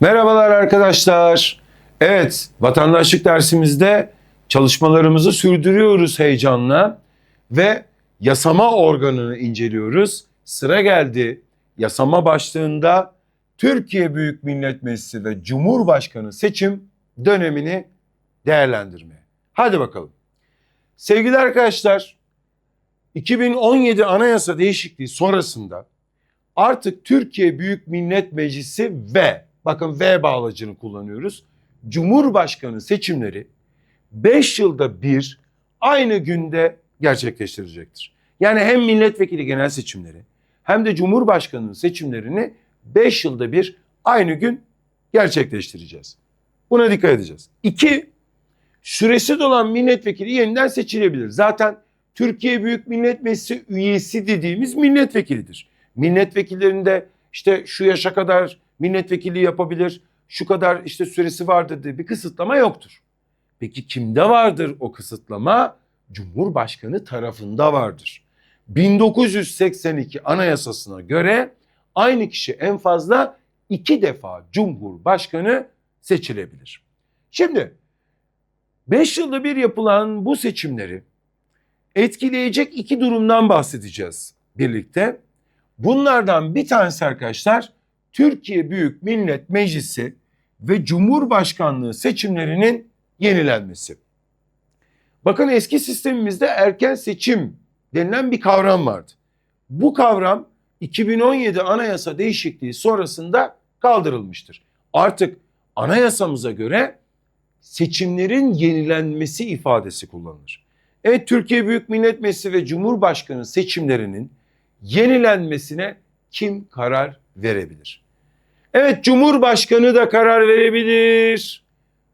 Merhabalar arkadaşlar. Evet, vatandaşlık dersimizde çalışmalarımızı sürdürüyoruz heyecanla ve yasama organını inceliyoruz. Sıra geldi yasama başlığında Türkiye Büyük Millet Meclisi ve Cumhurbaşkanı seçim dönemini değerlendirmeye. Hadi bakalım. Sevgili arkadaşlar, 2017 Anayasa değişikliği sonrasında artık Türkiye Büyük Millet Meclisi ve bakın V bağlacını kullanıyoruz. Cumhurbaşkanı seçimleri 5 yılda bir aynı günde gerçekleştirecektir. Yani hem milletvekili genel seçimleri hem de Cumhurbaşkanı seçimlerini 5 yılda bir aynı gün gerçekleştireceğiz. Buna dikkat edeceğiz. İki, süresi dolan milletvekili yeniden seçilebilir. Zaten Türkiye Büyük Millet Meclisi üyesi dediğimiz milletvekilidir. Milletvekillerinde işte şu yaşa kadar milletvekili yapabilir, şu kadar işte süresi vardır diye bir kısıtlama yoktur. Peki kimde vardır o kısıtlama? Cumhurbaşkanı tarafında vardır. 1982 Anayasasına göre aynı kişi en fazla iki defa Cumhurbaşkanı seçilebilir. Şimdi 5 yılda bir yapılan bu seçimleri etkileyecek iki durumdan bahsedeceğiz birlikte. Bunlardan bir tanesi arkadaşlar Türkiye Büyük Millet Meclisi ve Cumhurbaşkanlığı seçimlerinin yenilenmesi. Bakın eski sistemimizde erken seçim denilen bir kavram vardı. Bu kavram 2017 anayasa değişikliği sonrasında kaldırılmıştır. Artık anayasamıza göre seçimlerin yenilenmesi ifadesi kullanılır. Evet Türkiye Büyük Millet Meclisi ve Cumhurbaşkanı seçimlerinin yenilenmesine kim karar verebilir? Evet Cumhurbaşkanı da karar verebilir.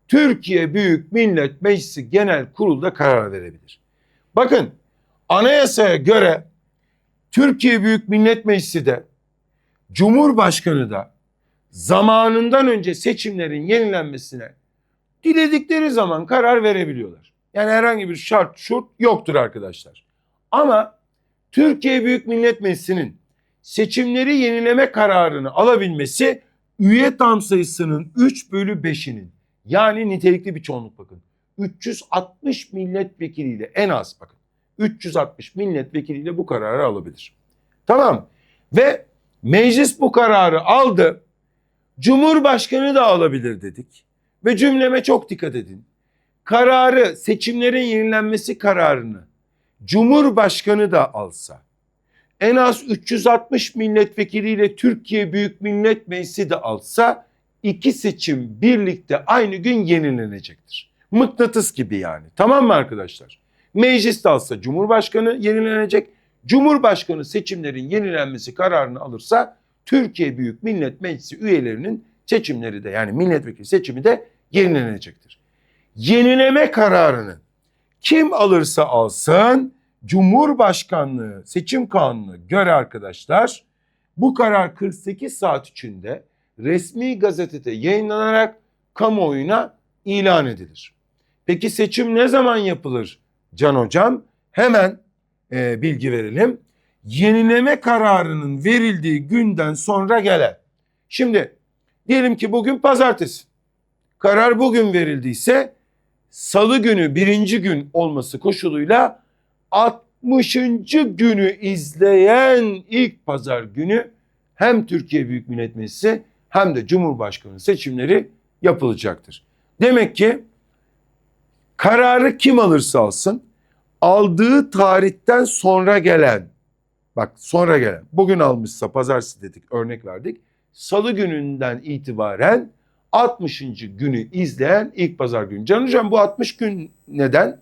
Türkiye Büyük Millet Meclisi Genel Kurulu da karar verebilir. Bakın anayasaya göre Türkiye Büyük Millet Meclisi de Cumhurbaşkanı da zamanından önce seçimlerin yenilenmesine diledikleri zaman karar verebiliyorlar. Yani herhangi bir şart şurt yoktur arkadaşlar. Ama Türkiye Büyük Millet Meclisi'nin seçimleri yenileme kararını alabilmesi üye tam sayısının 3 bölü 5'inin yani nitelikli bir çoğunluk bakın. 360 milletvekiliyle en az bakın. 360 milletvekiliyle bu kararı alabilir. Tamam. Ve meclis bu kararı aldı. Cumhurbaşkanı da alabilir dedik. Ve cümleme çok dikkat edin. Kararı, seçimlerin yenilenmesi kararını Cumhurbaşkanı da alsa, en az 360 milletvekiliyle Türkiye Büyük Millet Meclisi de alsa iki seçim birlikte aynı gün yenilenecektir. Mıknatıs gibi yani. Tamam mı arkadaşlar? Meclis de alsa Cumhurbaşkanı yenilenecek. Cumhurbaşkanı seçimlerin yenilenmesi kararını alırsa Türkiye Büyük Millet Meclisi üyelerinin seçimleri de yani milletvekili seçimi de yenilenecektir. Yenileme kararını kim alırsa alsın Cumhurbaşkanlığı seçim kanunu göre arkadaşlar bu karar 48 saat içinde resmi gazetede yayınlanarak kamuoyuna ilan edilir. Peki seçim ne zaman yapılır Can Hocam? Hemen e, bilgi verelim. Yenileme kararının verildiği günden sonra gelen. Şimdi diyelim ki bugün pazartesi. Karar bugün verildiyse salı günü birinci gün olması koşuluyla 60. günü izleyen ilk pazar günü hem Türkiye Büyük Millet Meclisi hem de Cumhurbaşkanı seçimleri yapılacaktır. Demek ki kararı kim alırsa alsın aldığı tarihten sonra gelen bak sonra gelen bugün almışsa pazartesi dedik örnek verdik salı gününden itibaren 60. günü izleyen ilk pazar günü. Can hocam bu 60 gün neden?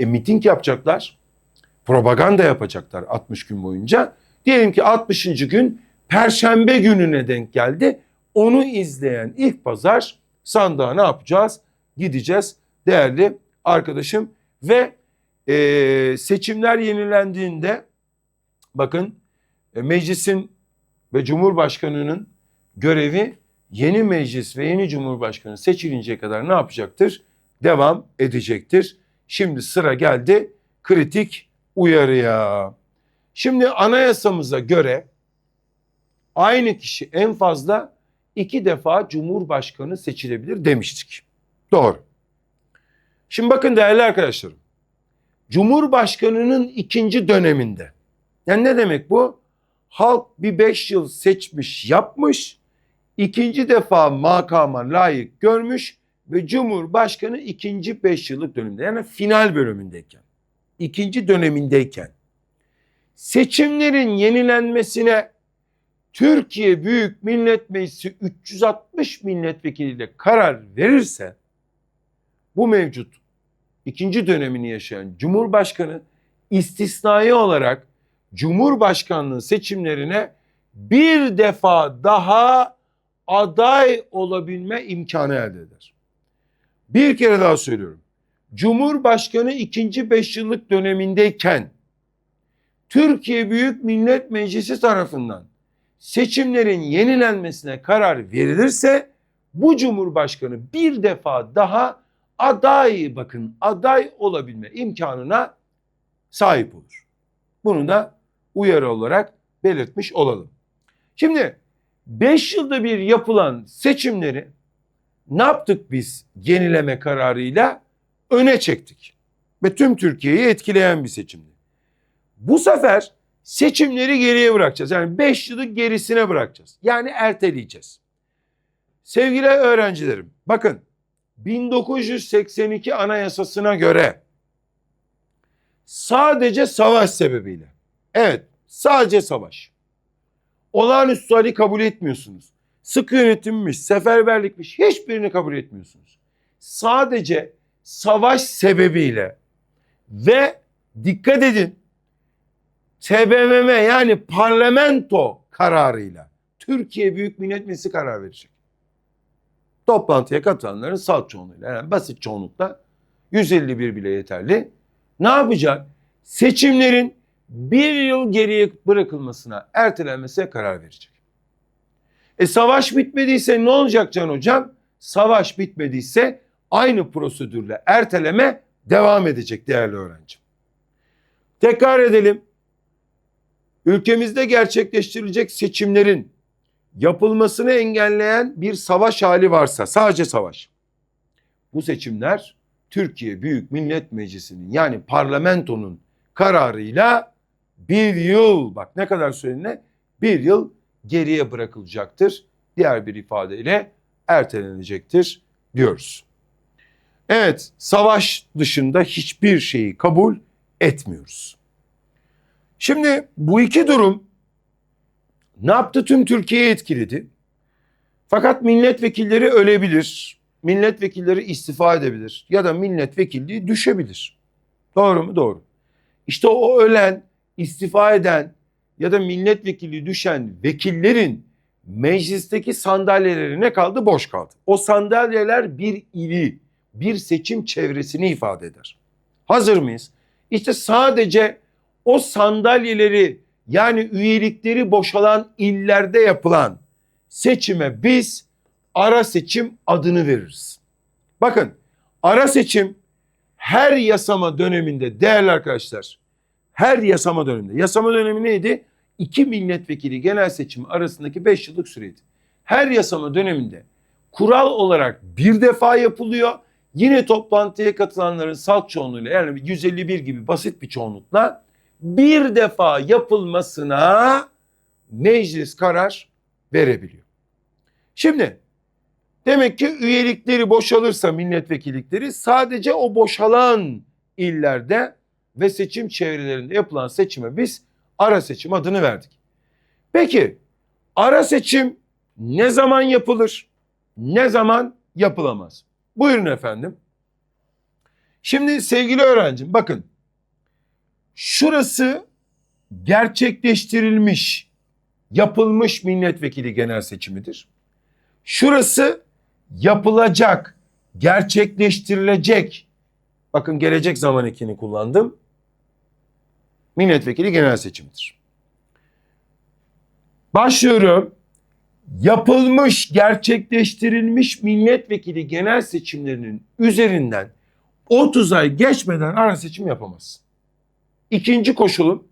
E miting yapacaklar. Propaganda yapacaklar 60 gün boyunca. Diyelim ki 60. gün perşembe gününe denk geldi. Onu izleyen ilk pazar sandığa ne yapacağız? Gideceğiz değerli arkadaşım ve e, seçimler yenilendiğinde bakın e, meclisin ve cumhurbaşkanının görevi yeni meclis ve yeni cumhurbaşkanı seçilinceye kadar ne yapacaktır? Devam edecektir. Şimdi sıra geldi kritik uyarıya. Şimdi anayasamıza göre aynı kişi en fazla iki defa Cumhurbaşkanı seçilebilir demiştik. Doğru. Şimdi bakın değerli arkadaşlarım. Cumhurbaşkanının ikinci döneminde. Yani ne demek bu? Halk bir beş yıl seçmiş yapmış. ikinci defa makama layık görmüş ve Cumhurbaşkanı ikinci beş yıllık döneminde yani final bölümündeyken, ikinci dönemindeyken seçimlerin yenilenmesine Türkiye Büyük Millet Meclisi 360 milletvekiliyle karar verirse bu mevcut ikinci dönemini yaşayan Cumhurbaşkanı istisnai olarak Cumhurbaşkanlığı seçimlerine bir defa daha aday olabilme imkanı elde eder. Bir kere daha söylüyorum. Cumhurbaşkanı ikinci beş yıllık dönemindeyken Türkiye Büyük Millet Meclisi tarafından seçimlerin yenilenmesine karar verilirse bu Cumhurbaşkanı bir defa daha aday bakın aday olabilme imkanına sahip olur. Bunu da uyarı olarak belirtmiş olalım. Şimdi 5 yılda bir yapılan seçimleri ne yaptık biz yenileme kararıyla? Öne çektik. Ve tüm Türkiye'yi etkileyen bir seçimdi. Bu sefer seçimleri geriye bırakacağız. Yani 5 yılı gerisine bırakacağız. Yani erteleyeceğiz. Sevgili öğrencilerim bakın 1982 Anayasasına göre sadece savaş sebebiyle evet sadece savaş olağanüstü hali kabul etmiyorsunuz. Sıkı yönetimmiş, seferberlikmiş hiçbirini kabul etmiyorsunuz. Sadece savaş sebebiyle ve dikkat edin TBMM yani parlamento kararıyla Türkiye Büyük Millet Meclisi karar verecek. Toplantıya katılanların salt çoğunluğuyla yani basit çoğunlukla 151 bile yeterli. Ne yapacak? Seçimlerin bir yıl geriye bırakılmasına, ertelenmesine karar verecek. E savaş bitmediyse ne olacak Can Hocam? Savaş bitmediyse aynı prosedürle erteleme devam edecek değerli öğrencim. Tekrar edelim. Ülkemizde gerçekleştirilecek seçimlerin yapılmasını engelleyen bir savaş hali varsa sadece savaş. Bu seçimler Türkiye Büyük Millet Meclisi'nin yani parlamentonun kararıyla bir yıl bak ne kadar süreliğine bir yıl geriye bırakılacaktır. Diğer bir ifadeyle ertelenecektir diyoruz. Evet savaş dışında hiçbir şeyi kabul etmiyoruz. Şimdi bu iki durum ne yaptı? Tüm Türkiye'yi etkiledi. Fakat milletvekilleri ölebilir. Milletvekilleri istifa edebilir. Ya da milletvekilliği düşebilir. Doğru mu? Doğru. İşte o ölen, istifa eden ya da milletvekili düşen vekillerin meclisteki sandalyeleri ne kaldı? Boş kaldı. O sandalyeler bir ili, bir seçim çevresini ifade eder. Hazır mıyız? İşte sadece o sandalyeleri yani üyelikleri boşalan illerde yapılan seçime biz ara seçim adını veririz. Bakın ara seçim her yasama döneminde değerli arkadaşlar her yasama döneminde yasama dönemi neydi? İki milletvekili genel seçimi arasındaki beş yıllık süreydi. Her yasama döneminde kural olarak bir defa yapılıyor. Yine toplantıya katılanların salt çoğunluğuyla yani 151 gibi basit bir çoğunlukla bir defa yapılmasına meclis karar verebiliyor. Şimdi demek ki üyelikleri boşalırsa milletvekillikleri sadece o boşalan illerde ve seçim çevrelerinde yapılan seçime biz ara seçim adını verdik. Peki ara seçim ne zaman yapılır? Ne zaman yapılamaz? Buyurun efendim. Şimdi sevgili öğrencim bakın Şurası gerçekleştirilmiş, yapılmış milletvekili genel seçimidir. Şurası yapılacak, gerçekleştirilecek. Bakın gelecek zaman ekini kullandım. Milletvekili genel seçimidir. Başlıyorum. Yapılmış, gerçekleştirilmiş milletvekili genel seçimlerinin üzerinden 30 ay geçmeden ara seçim yapamazsın. İkinci koşulum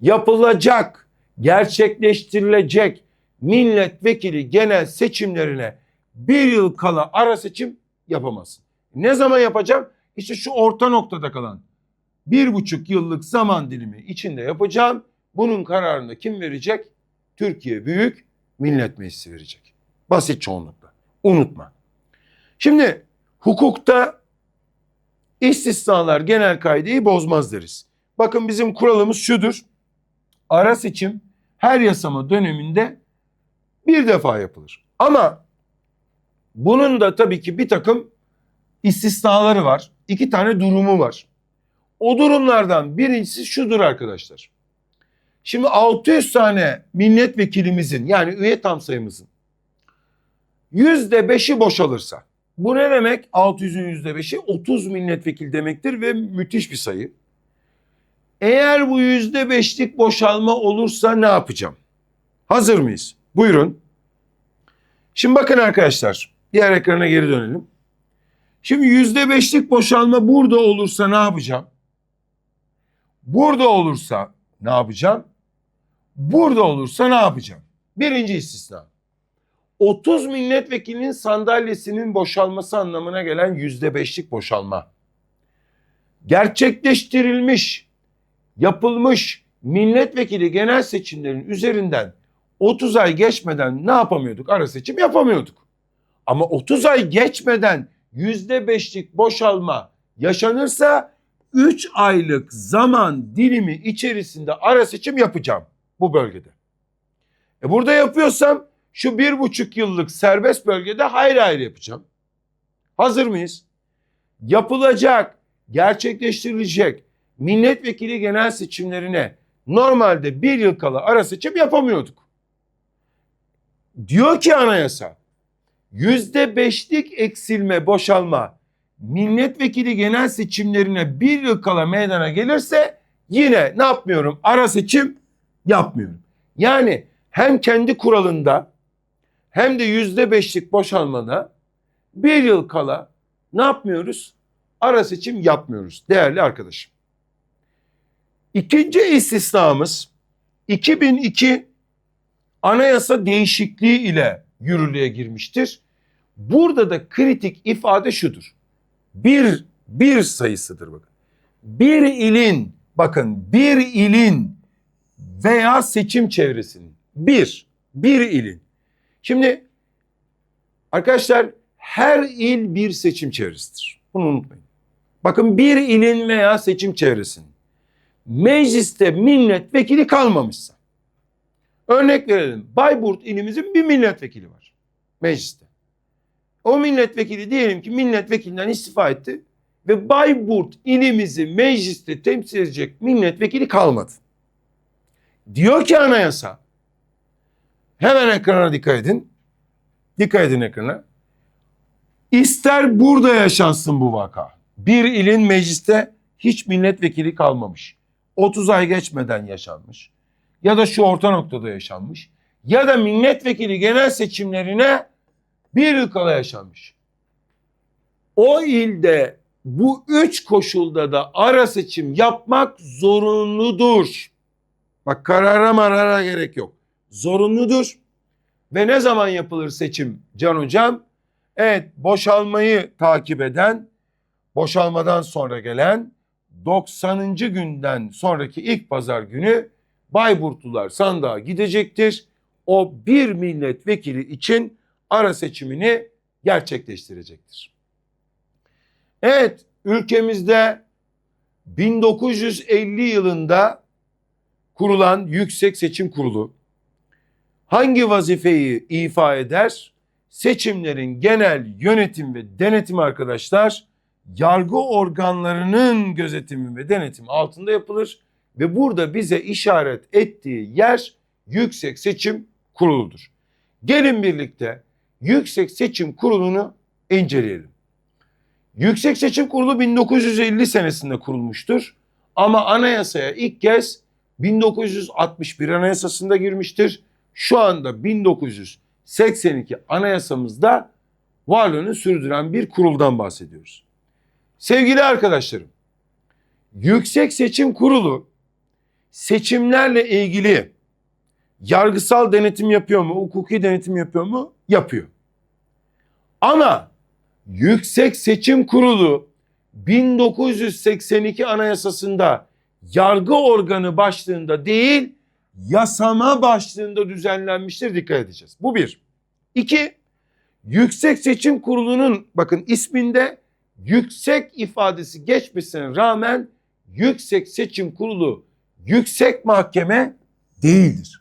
yapılacak, gerçekleştirilecek milletvekili genel seçimlerine bir yıl kala ara seçim yapamazsın. Ne zaman yapacağım? İşte şu orta noktada kalan bir buçuk yıllık zaman dilimi içinde yapacağım. Bunun kararını kim verecek? Türkiye Büyük Millet Meclisi verecek. Basit çoğunlukla. Unutma. Şimdi hukukta istisnalar genel kaideyi bozmaz deriz. Bakın bizim kuralımız şudur. Ara seçim her yasama döneminde bir defa yapılır. Ama bunun da tabii ki bir takım istisnaları var. İki tane durumu var. O durumlardan birincisi şudur arkadaşlar. Şimdi 600 tane milletvekilimizin yani üye tam sayımızın yüzde beşi boşalırsa bu ne demek? 600'ün yüzde beşi 30 milletvekili demektir ve müthiş bir sayı. Eğer bu yüzde beşlik boşalma olursa ne yapacağım? Hazır mıyız? Buyurun. Şimdi bakın arkadaşlar. Diğer ekrana geri dönelim. Şimdi yüzde beşlik boşalma burada olursa ne yapacağım? Burada olursa ne yapacağım? Burada olursa ne yapacağım? Birinci istisna. 30 milletvekilinin sandalyesinin boşalması anlamına gelen yüzde beşlik boşalma. Gerçekleştirilmiş, yapılmış milletvekili genel seçimlerin üzerinden 30 ay geçmeden ne yapamıyorduk? Ara seçim yapamıyorduk. Ama 30 ay geçmeden yüzde beşlik boşalma yaşanırsa 3 aylık zaman dilimi içerisinde ara seçim yapacağım bu bölgede. E burada yapıyorsam şu bir buçuk yıllık serbest bölgede hayır hayır yapacağım. Hazır mıyız? Yapılacak, gerçekleştirilecek milletvekili genel seçimlerine normalde bir yıl kala ara seçim yapamıyorduk. Diyor ki anayasa yüzde beşlik eksilme boşalma milletvekili genel seçimlerine bir yıl kala meydana gelirse yine ne yapmıyorum? Ara seçim yapmıyorum. Yani hem kendi kuralında hem de yüzde beşlik boşalmada bir yıl kala ne yapmıyoruz? Ara seçim yapmıyoruz değerli arkadaşım. İkinci istisnamız 2002 anayasa değişikliği ile yürürlüğe girmiştir. Burada da kritik ifade şudur. Bir, bir sayısıdır bakın. Bir ilin, bakın bir ilin veya seçim çevresinin. Bir, bir ilin. Şimdi arkadaşlar her il bir seçim çevresidir. Bunu unutmayın. Bakın bir ilin veya seçim çevresinin mecliste milletvekili kalmamışsa. Örnek verelim. Bayburt ilimizin bir milletvekili var mecliste. O milletvekili diyelim ki milletvekilinden istifa etti ve Bayburt ilimizi mecliste temsil edecek milletvekili kalmadı. Diyor ki anayasa hemen ekrana dikkat edin. Dikkat edin ekrana. İster burada yaşansın bu vaka. Bir ilin mecliste hiç milletvekili kalmamış. 30 ay geçmeden yaşanmış. Ya da şu orta noktada yaşanmış. Ya da milletvekili genel seçimlerine bir yıl kala yaşanmış. O ilde bu üç koşulda da ara seçim yapmak zorunludur. Bak karara marara gerek yok. Zorunludur. Ve ne zaman yapılır seçim Can Hocam? Evet boşalmayı takip eden, boşalmadan sonra gelen 90. günden sonraki ilk pazar günü Bayburtlular sandığa gidecektir. O bir milletvekili için ara seçimini gerçekleştirecektir. Evet ülkemizde 1950 yılında kurulan Yüksek Seçim Kurulu hangi vazifeyi ifa eder? Seçimlerin genel yönetim ve denetim arkadaşlar yargı organlarının gözetimi ve denetimi altında yapılır ve burada bize işaret ettiği yer Yüksek Seçim Kurulu'dur. Gelin birlikte Yüksek Seçim Kurulu'nu inceleyelim. Yüksek Seçim Kurulu 1950 senesinde kurulmuştur. Ama anayasaya ilk kez 1961 anayasasında girmiştir. Şu anda 1982 anayasamızda varlığını sürdüren bir kuruldan bahsediyoruz. Sevgili arkadaşlarım, Yüksek Seçim Kurulu seçimlerle ilgili yargısal denetim yapıyor mu? Hukuki denetim yapıyor mu? Yapıyor. Ama Yüksek Seçim Kurulu 1982 Anayasası'nda yargı organı başlığında değil, yasama başlığında düzenlenmiştir. Dikkat edeceğiz. Bu bir. İki, Yüksek Seçim Kurulu'nun bakın isminde yüksek ifadesi geçmesine rağmen Yüksek Seçim Kurulu yüksek mahkeme değildir.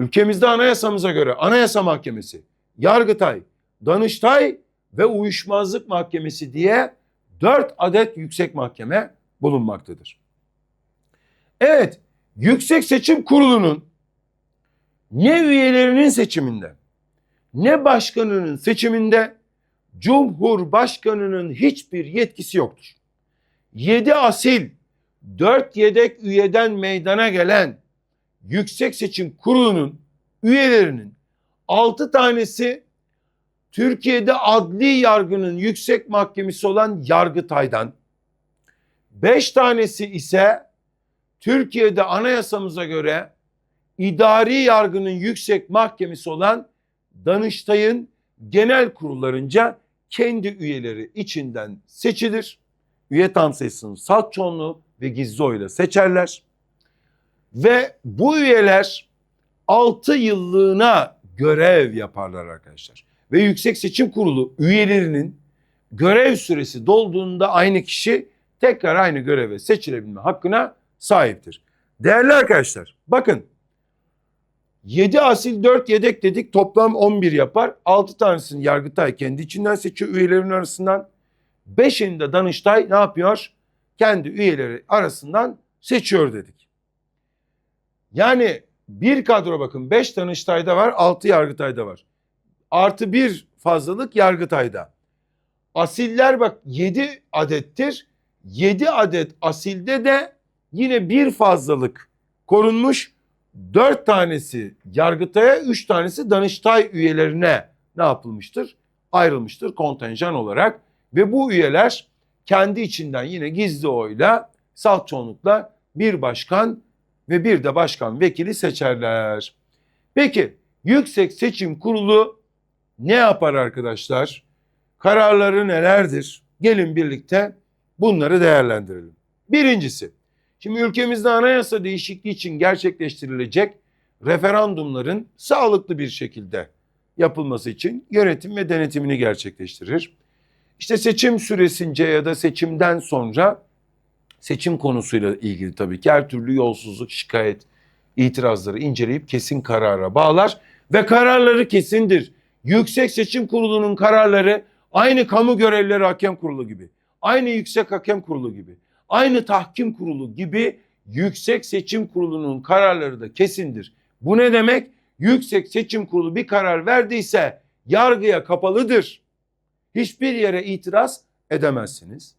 Ülkemizde anayasamıza göre Anayasa Mahkemesi, Yargıtay, Danıştay ve Uyuşmazlık Mahkemesi diye dört adet yüksek mahkeme bulunmaktadır. Evet, Yüksek Seçim Kurulu'nun ne üyelerinin seçiminde ne başkanının seçiminde Cumhurbaşkanının hiçbir yetkisi yoktur. 7 asil, 4 yedek üyeden meydana gelen Yüksek Seçim Kurulu'nun üyelerinin 6 tanesi Türkiye'de adli yargının yüksek mahkemesi olan Yargıtay'dan, 5 tanesi ise Türkiye'de anayasamıza göre idari yargının yüksek mahkemesi olan Danıştay'ın genel kurullarınca kendi üyeleri içinden seçilir. Üye tam sayısının salt çoğunluğu ve gizli oyla seçerler. Ve bu üyeler 6 yıllığına görev yaparlar arkadaşlar. Ve Yüksek Seçim Kurulu üyelerinin görev süresi dolduğunda aynı kişi tekrar aynı göreve seçilebilme hakkına sahiptir. Değerli arkadaşlar bakın 7 asil 4 yedek dedik toplam 11 yapar. 6 tanesini Yargıtay kendi içinden seçiyor üyelerin arasından. 5'ini de Danıştay ne yapıyor? Kendi üyeleri arasından seçiyor dedik. Yani bir kadro bakın 5 Danıştay'da var 6 Yargıtay'da var. Artı bir fazlalık Yargıtay'da. Asiller bak 7 adettir. 7 adet asilde de yine bir fazlalık korunmuş. 4 tanesi Yargıtay'a 3 tanesi Danıştay üyelerine ne yapılmıştır? Ayrılmıştır kontenjan olarak. Ve bu üyeler kendi içinden yine gizli oyla salt çoğunlukla bir başkan ve bir de başkan vekili seçerler. Peki Yüksek Seçim Kurulu ne yapar arkadaşlar? Kararları nelerdir? Gelin birlikte bunları değerlendirelim. Birincisi, şimdi ülkemizde anayasa değişikliği için gerçekleştirilecek referandumların sağlıklı bir şekilde yapılması için yönetim ve denetimini gerçekleştirir. İşte seçim süresince ya da seçimden sonra seçim konusuyla ilgili tabii ki her türlü yolsuzluk, şikayet, itirazları inceleyip kesin karara bağlar ve kararları kesindir. Yüksek Seçim Kurulu'nun kararları aynı kamu görevlileri hakem kurulu gibi, aynı yüksek hakem kurulu gibi, aynı tahkim kurulu gibi Yüksek Seçim Kurulu'nun kararları da kesindir. Bu ne demek? Yüksek Seçim Kurulu bir karar verdiyse yargıya kapalıdır. Hiçbir yere itiraz edemezsiniz.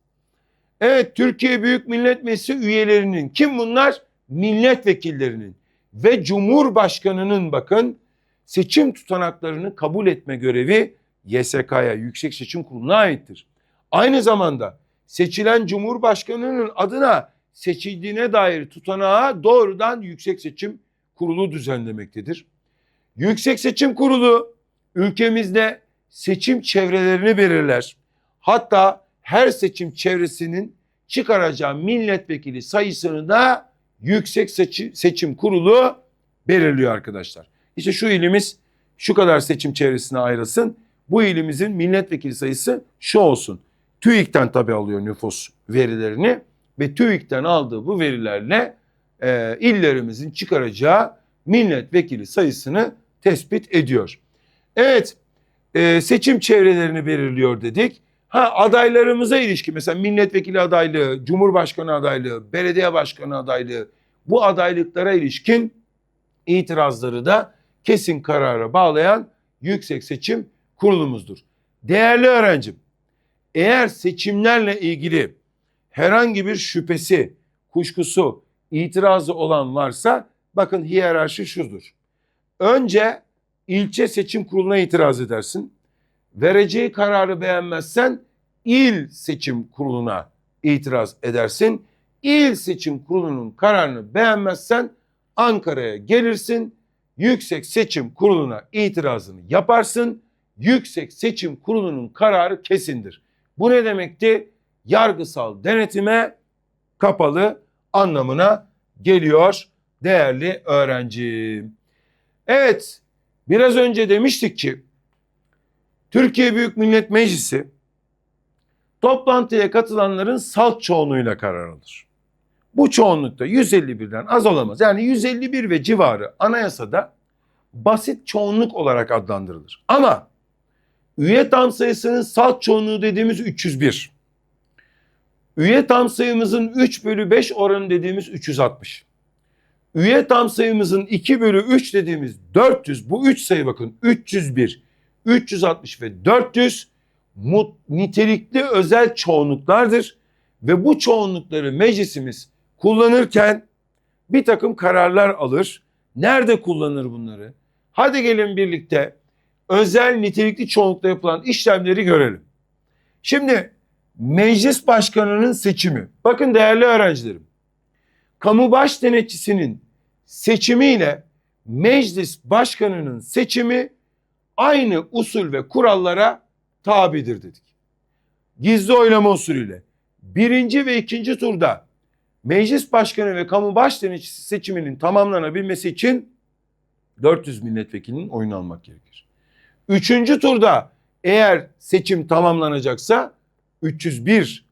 Evet Türkiye Büyük Millet Meclisi üyelerinin kim bunlar? Milletvekillerinin ve Cumhurbaşkanının bakın seçim tutanaklarını kabul etme görevi YSK'ya Yüksek Seçim Kurulu'na aittir. Aynı zamanda seçilen Cumhurbaşkanının adına seçildiğine dair tutanağı doğrudan Yüksek Seçim Kurulu düzenlemektedir. Yüksek Seçim Kurulu ülkemizde seçim çevrelerini belirler. Hatta her seçim çevresinin çıkaracağı milletvekili sayısını da Yüksek Seçim, Kurulu belirliyor arkadaşlar. İşte şu ilimiz şu kadar seçim çevresine ayrılsın. Bu ilimizin milletvekili sayısı şu olsun. TÜİK'ten tabi alıyor nüfus verilerini ve TÜİK'ten aldığı bu verilerle e, illerimizin çıkaracağı milletvekili sayısını tespit ediyor. Evet e, seçim çevrelerini belirliyor dedik. Ha adaylarımıza ilişkin mesela milletvekili adaylığı, cumhurbaşkanı adaylığı, belediye başkanı adaylığı bu adaylıklara ilişkin itirazları da kesin karara bağlayan Yüksek Seçim Kurulumuzdur. Değerli öğrencim, eğer seçimlerle ilgili herhangi bir şüphesi, kuşkusu, itirazı olan varsa bakın hiyerarşi şudur. Önce ilçe seçim kuruluna itiraz edersin. Vereceği kararı beğenmezsen il seçim kuruluna itiraz edersin. İl seçim kurulunun kararını beğenmezsen Ankara'ya gelirsin Yüksek Seçim Kurulu'na itirazını yaparsın. Yüksek Seçim Kurulu'nun kararı kesindir. Bu ne demekti? Yargısal denetime kapalı anlamına geliyor değerli öğrencim. Evet, biraz önce demiştik ki Türkiye Büyük Millet Meclisi toplantıya katılanların salt çoğunluğuyla karar alır. Bu çoğunlukta 151'den az olamaz. Yani 151 ve civarı anayasada basit çoğunluk olarak adlandırılır. Ama üye tam sayısının salt çoğunluğu dediğimiz 301. Üye tam sayımızın 3 bölü 5 oranı dediğimiz 360. Üye tam sayımızın 2 bölü 3 dediğimiz 400. Bu 3 sayı bakın 301, 360 ve 400 mut, nitelikli özel çoğunluklardır. Ve bu çoğunlukları meclisimiz kullanırken bir takım kararlar alır. Nerede kullanır bunları? Hadi gelin birlikte özel nitelikli çoğunlukla yapılan işlemleri görelim. Şimdi meclis başkanının seçimi. Bakın değerli öğrencilerim. Kamu baş denetçisinin seçimiyle meclis başkanının seçimi aynı usul ve kurallara tabidir dedik. Gizli oylama usulüyle birinci ve ikinci turda meclis başkanı ve kamu baş denetçisi seçiminin tamamlanabilmesi için 400 milletvekilinin oyunu almak gerekir. Üçüncü turda eğer seçim tamamlanacaksa 301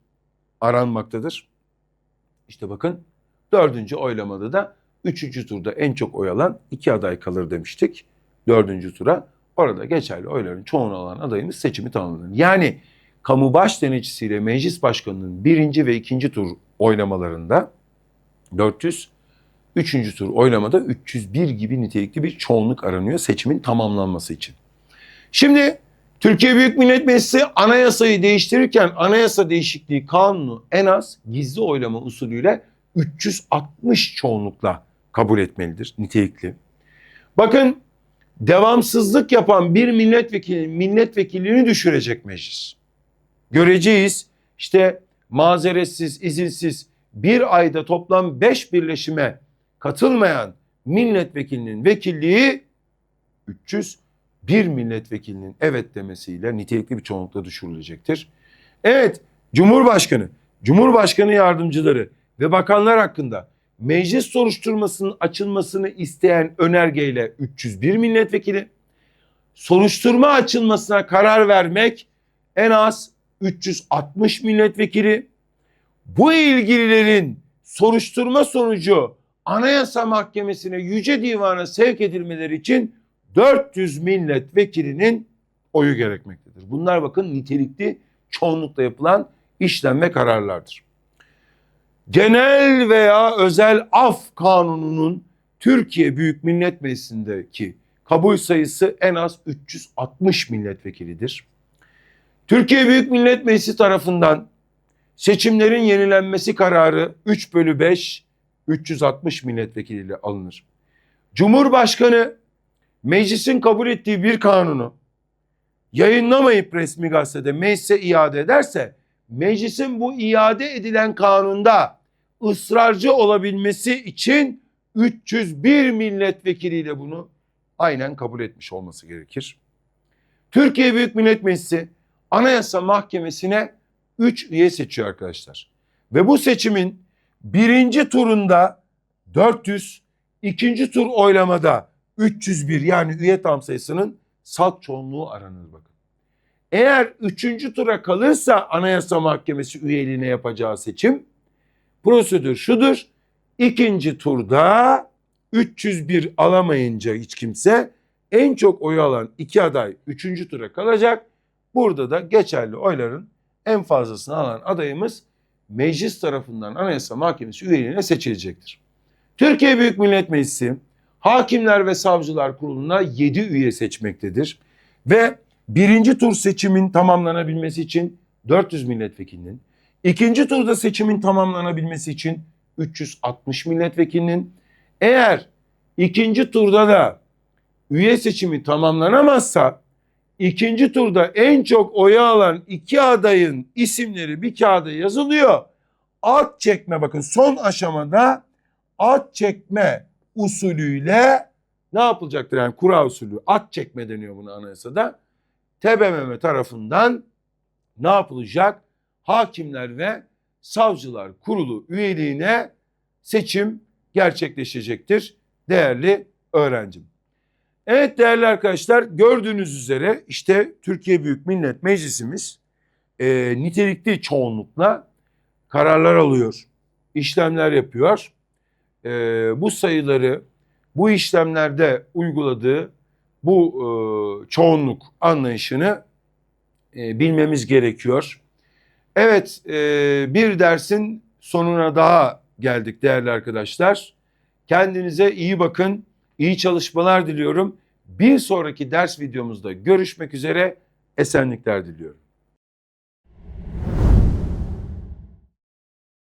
aranmaktadır. İşte bakın dördüncü oylamada da üçüncü turda en çok oy alan iki aday kalır demiştik. Dördüncü tura orada geçerli oyların çoğunu alan adayımız seçimi tamamlanır. Yani kamu baş denetçisiyle meclis başkanının birinci ve ikinci tur oylamalarında 400, üçüncü tur oylamada 301 gibi nitelikli bir çoğunluk aranıyor seçimin tamamlanması için. Şimdi Türkiye Büyük Millet Meclisi anayasayı değiştirirken anayasa değişikliği kanunu en az gizli oylama usulüyle 360 çoğunlukla kabul etmelidir nitelikli. Bakın devamsızlık yapan bir milletvekilinin milletvekilliğini düşürecek meclis. Göreceğiz işte mazeretsiz, izinsiz bir ayda toplam 5 birleşime katılmayan milletvekilinin vekilliği 301 milletvekilinin evet demesiyle nitelikli bir çoğunlukla düşürülecektir. Evet Cumhurbaşkanı, Cumhurbaşkanı yardımcıları ve bakanlar hakkında meclis soruşturmasının açılmasını isteyen önergeyle 301 milletvekili, soruşturma açılmasına karar vermek en az 360 milletvekili, bu ilgililerin soruşturma sonucu Anayasa Mahkemesi'ne Yüce Divan'a sevk edilmeleri için 400 milletvekilinin oyu gerekmektedir. Bunlar bakın nitelikli çoğunlukla yapılan işlem ve kararlardır. Genel veya özel af kanununun Türkiye Büyük Millet Meclisi'ndeki kabul sayısı en az 360 milletvekilidir. Türkiye Büyük Millet Meclisi tarafından seçimlerin yenilenmesi kararı 3 bölü 5 360 milletvekiliyle alınır. Cumhurbaşkanı meclisin kabul ettiği bir kanunu yayınlamayıp resmi gazetede meclise iade ederse meclisin bu iade edilen kanunda ısrarcı olabilmesi için 301 milletvekiliyle bunu aynen kabul etmiş olması gerekir. Türkiye Büyük Millet Meclisi Anayasa Mahkemesi'ne 3 üye seçiyor arkadaşlar. Ve bu seçimin birinci turunda 400, ikinci tur oylamada 301 yani üye tam sayısının salt çoğunluğu aranır bakın. Eğer üçüncü tura kalırsa Anayasa Mahkemesi üyeliğine yapacağı seçim prosedür şudur. İkinci turda 301 alamayınca hiç kimse en çok oy alan iki aday üçüncü tura kalacak. Burada da geçerli oyların en fazlasını alan adayımız meclis tarafından Anayasa Mahkemesi üyeliğine seçilecektir. Türkiye Büyük Millet Meclisi Hakimler ve Savcılar Kurulu'na 7 üye seçmektedir. Ve birinci tur seçimin tamamlanabilmesi için 400 milletvekilinin, ikinci turda seçimin tamamlanabilmesi için 360 milletvekilinin, eğer ikinci turda da üye seçimi tamamlanamazsa ikinci turda en çok oyu alan iki adayın isimleri bir kağıda yazılıyor. At çekme bakın son aşamada at çekme usulüyle ne yapılacaktır? Yani kura usulü at çekme deniyor buna anayasada. TBMM tarafından ne yapılacak? Hakimler ve savcılar kurulu üyeliğine seçim gerçekleşecektir değerli öğrencim. Evet değerli arkadaşlar gördüğünüz üzere işte Türkiye Büyük Millet Meclisimiz e, nitelikli çoğunlukla kararlar alıyor, işlemler yapıyor. E, bu sayıları bu işlemlerde uyguladığı bu e, çoğunluk anlayışını e, bilmemiz gerekiyor. Evet e, bir dersin sonuna daha geldik değerli arkadaşlar. Kendinize iyi bakın, iyi çalışmalar diliyorum. Bir sonraki ders videomuzda görüşmek üzere, esenlikler diliyorum.